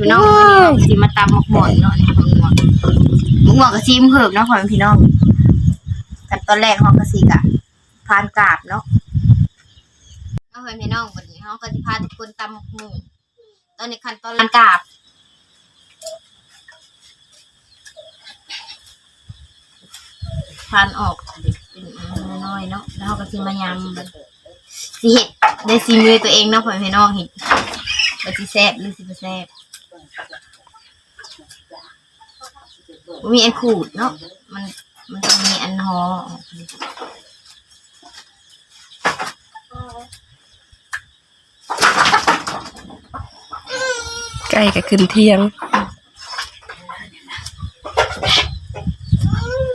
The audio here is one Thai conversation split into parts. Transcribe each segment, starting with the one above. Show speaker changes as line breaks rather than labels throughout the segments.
พี่น้องวันนี้เราสิมาตำหมกหมอนเนาะนี่หมกหมอนหมกหมอนกับซีมเพิ่มเนาะพ่อแม่พี่น้องแต่ตอนแรกเขาก็สิกะพานกราบเนาะเอาพ่อแม่พี่น้องวันนี้เขาก็สิพาทุกคนตำหมกหมูตอนนี้ขั้นตอนพานกราบพานออกเป็นน้อยๆเนาะแล้วเขาก็สิมายำมันสิเห็ดได้ซีมือตัวเองเนาะพ่อแม่พี่น้องเห็ดว่าสิแซ่บหรือสิบ่แซ่บ มีอันขูดเนาะมันมันต้องมีอันหอออกนี่
ใกล้กับขึ้นเที่ยง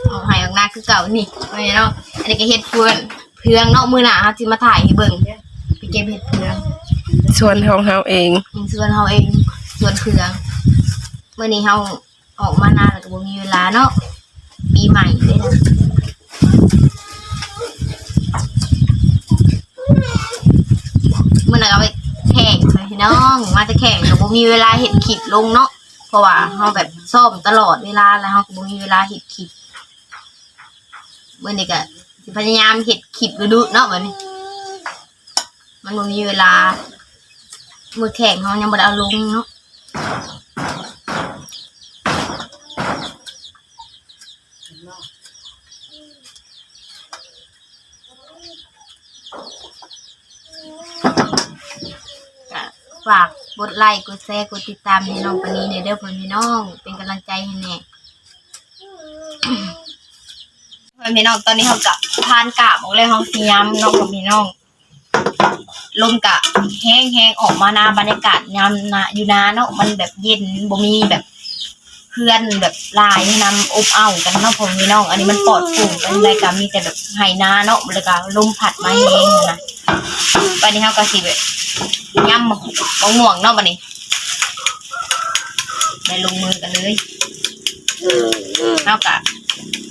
เอาใหายออกหน้าคือเก่านี่ไม่เนาะอันนี้ก็เฮ็ดเพื่อนเพื่องเนาะมื้อหน้าเฮาสิมาถ่ายให้เบิ่งไปเก็บเฮ็ดเพื่อง
ส่วนของเฮาเอง
ยิงส่วนเฮาเองส่วนเพื่องมื้อนี้เฮา ออกมานานแล้วก็บ่มีเวลาเนาะปีใหม่เลยนะมื่อนั้นเอาไปแข่งเลยพี่น้องมาจะแข่งแต่บ่มีเวลาเห็นคลิปลงเนาะเพราะว่าเราแบบซ่อมตลอดเวลาแล้วเราก็บ่มีเวลาเห็นคลิปเมื่อนี้ก็พยายามเห็นคลิปดูๆเนาะแบบนี้มันบ่มีเวลามือแข่งเขายังบ่ได้เอาลงเนาะก็ฝากก ดไลค์กดแชร์กดติดตามให้น้องปานนี้ในเด้อพ่อพี่น้อง เป็นกำลังใจให้แน่พ่อพี่น้องตอนนี้เขากะทานกาบออกเลยห้องสียำน้องพี่น้องลมกะแห้งแห้งออกมานาบรรยากาศยามนาอยู่นาเนาะมันแบบเย็นบ่มีแบบเพื่อนแบบลายนำอบอ้าวกันเนาะผมพี่น้อง อันนี้มันปลอดโปร่งเป็นรายการมีแต่แบบไหนาเนาะแล้วก็ลมพัดมาเองนะวันนี้เขาก็สิแบบ ย่ำมะมะม่วงเนาะวันนี้ได้ลงมือกันเลยเนาะกะ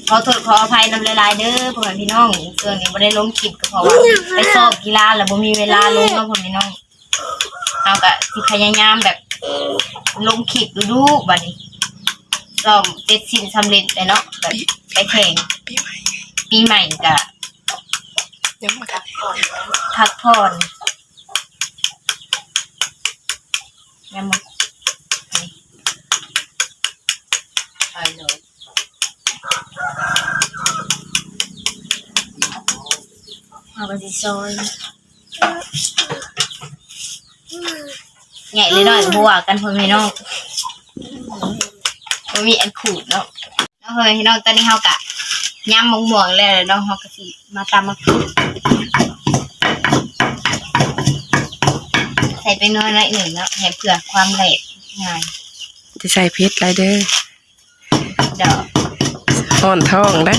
ขอโทษขออภัยนำหลายๆเด้อพ่อแม่พี่น้องเรื่องนี้บ่ได้ลงคลิปก็เพราะว่าไปสอบกีฬาแล้วบ่มีเวลาลงเนาะพ่อแม่พี่น้องเอาก็สิพยายามแบบลงคลิปดูๆบัดนี้สอบเสร็จสิ้นสำเร็จเลยเนาะแบบไปแข่ง
ปีใหม่
ปีใหม่ก็
ยังมากัน
พักผ่อนยังบ่เอาก็สิซอยใหญ่เลยเนาะบัวกันพ่อแม่พี่น้องบ่มีอันขูดเนาะเนาะพ่อแม่พี่น้องตอนนี้เฮากะย่ำมะม่วงแล้วเนาะเฮาก็สิมาตำมะขูด ส่ไปน้อยหน่อยหนึ่งแล้วให้เผื่อความละเอียดง่าย
จะใส่เพชรไรเดอร์
เดี๋ยว
ห่อนท้องได้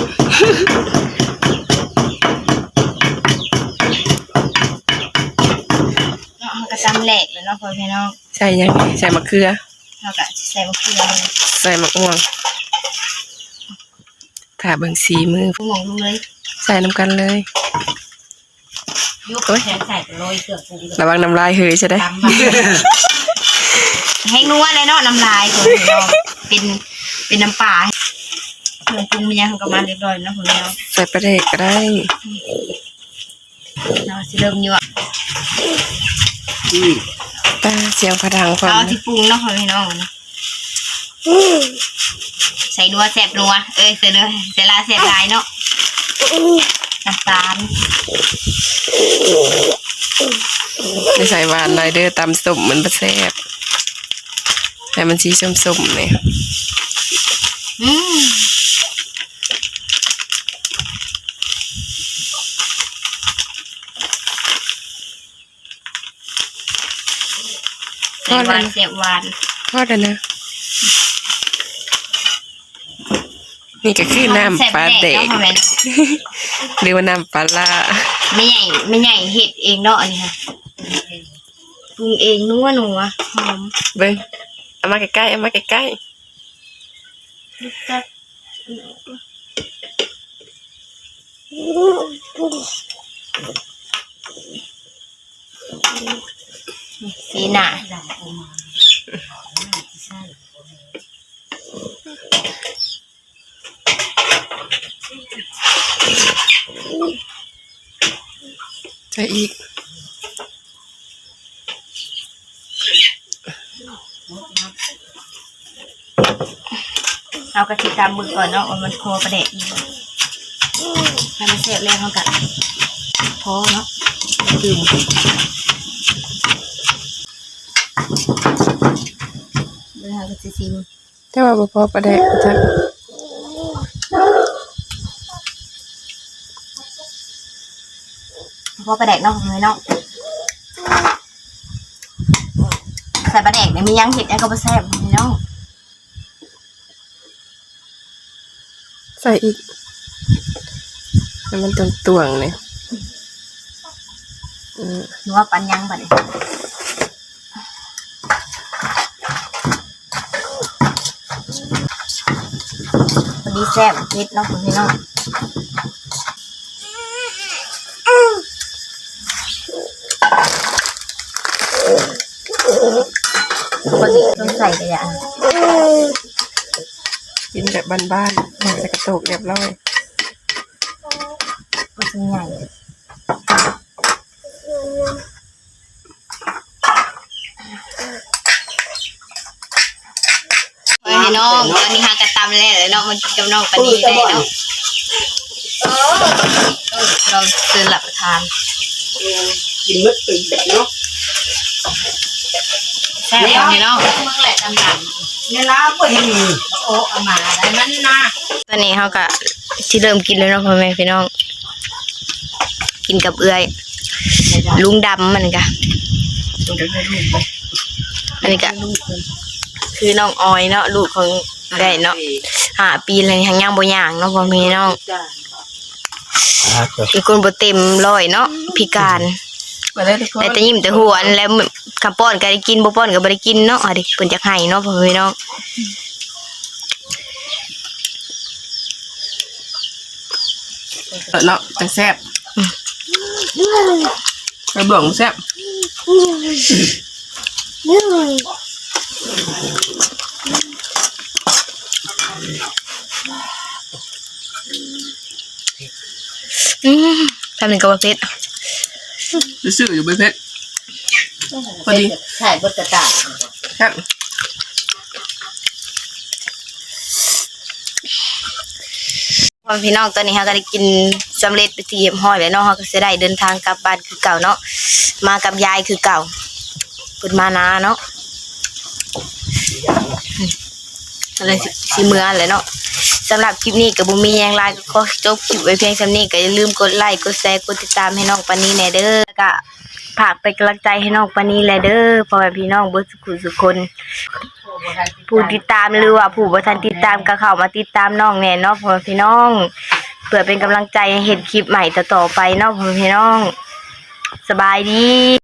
เนาะมันก็จำแหลกเลยเนาะพ่อพี่น้อง
ใส่ยังไงใส่มะเขือ
เราก็ใส่มะเขือเลย
ใส่มะม่วงถ้าเบิ่งสีมือ
ผู้มองดูเลย
ใส่น้ำกันเลย
ยุบ
โอ๊ย
แขนใส่กับโรยเกลือปรุงเลย
ระวังน้ำลายเฮยใช่ไหม
ตำมาแห้งนัวเลยเนาะน้ำลายของพี่น้องเป็นเป็นน้ำปลาเครื่องปรุงมันยังกับมาเรียบร้อยเนาะพ่อพี่น้อง
ใส่ปลาเด็กก็ได้
เราสิเริ่มยั่ว
ตาเสียงพะดังพร้อ
เรา
ม
ที่ปรุงเนาะพ่อพี่น้องนะใส่นัวแซ่บนัวเอ้ยใส่เนื้อใส่ลาแซ่บลายเนาะ น้ำตาล
ไม่ใส่หวานไรเดอร์ตำส้มมันประแซ่บแต่มันสีส้มๆเนี่ย
อืมใส่หวานเสียบหวาน
ทอดแล้วนะ นี่ก็คือน้ำปลาเด็ก
เนาะพ่อแม่เนาะ
หรือว่าน้ำปลาล่า
ไม่ใหญ่ไม่ใหญ่เห็ดเองเนาะอันนี้ค่ะปรุงเองนัวนัวหอม
เบิ้งเอามาใกล้ๆเอามาใกล้
จัดสีหน้า
ใส่อีก
เอากระติกตามมือก่อนเนาะว่ามันโคประเดะอีกให้มันเสร็จแล้วเขากัพอเนาะดื่มเวลาก็จะซิม
แต่ว่าบ่พอประแดกจัก
พอประเดกเนาะเลยเนาะใส่ประเดกเนี่ยมียังเห็ดแอลกอฮอล์แซ่บเนาะ
ใส่อีกให้มันตวงๆเนี่ยอืม
หนูว่าปันยังบัดนี้วันนี้แซ่บเผ็ดเนาะคุณพี่น้อง คนนี้ต้องใส่กระยา
กินแบบบ้านๆใส่กระโตกเรียบร้อย
มันจะใหญ่เฮ้ยน้องตอนนี้หากระตำแล้วเนาะมันกินกับน้องปานนี้ได้เนาะเราซื้อหลับประทาน
กินมืดตื่นเนาะ
แซ่บจังเลยเนาะ
มึงแหละตำหนังเนี่ยละบ่เห็นมีโอ้เอามาได้มันนะ
ตอนนี้เขาก็ที่เริ่มกินแล้วเนาะพ่อแม่พี่น้อง กินกับเอื้อย ลุงดำมันกะอันนี้ก็คือน้องออยเนาะลูกของได้เนาะห้าปีเลยยังย่างบ่ย่างเนาะพ่อแม่พี่น้องเป็นคนบ่เต็มร้อยเนาะพิการ
มาได้ทุกคน
แต่แต่ยิ้มแต่หัวอันแล้วคำป้อนก็ได้กินบ่ป้อนก็บ่ได้กินเนาะอันนี้เพิ่นจักให้เนาะพ่อแม่พี่น้อง
เนาะจังแซ่บกระเบื้องแซ่บ
อืมทำหนึ่งกับว่าเผ็ด
ซื่อๆอยู่ใบเพชร พอดี
ใช่บดกระตา
แซ่บ
พ่อพี่น้องตอนนี้เฮาก็ได้กินสำเร็จไปที่เรียบร้อยแล้วเนาะเฮาก็สิได้เดินทางกลับบ้านคือเก่าเนาะมากับยายคือเก่าเพิ่นมานาเนาะอะไรสิสิเมือเลยเนาะ สำหรับคลิปนี้ก็บ่มียังหลายก็ขอจบคลิปไว้เพียงส่นี้ก็อย่าลืมกดไลค์กดแชร์กดติดตามให้น้องปานีแน่เด้อก็ฝากเป็นกำลังใจให้น้องปานีแหละเด้อพ่อแม่พี่น้องเบิดสุขุสุคน ผู้ติดตามหรือว่าผู้บ่ทันติดตามก็เข้ามาติดตามน้องแน่เนาะพ่อแม่พี่น้องเพื่อเป็นกำลังใจให้เห็นคลิปใหม่ต่อๆไปเนาะพ่อแม่พี่น้อง สบายดี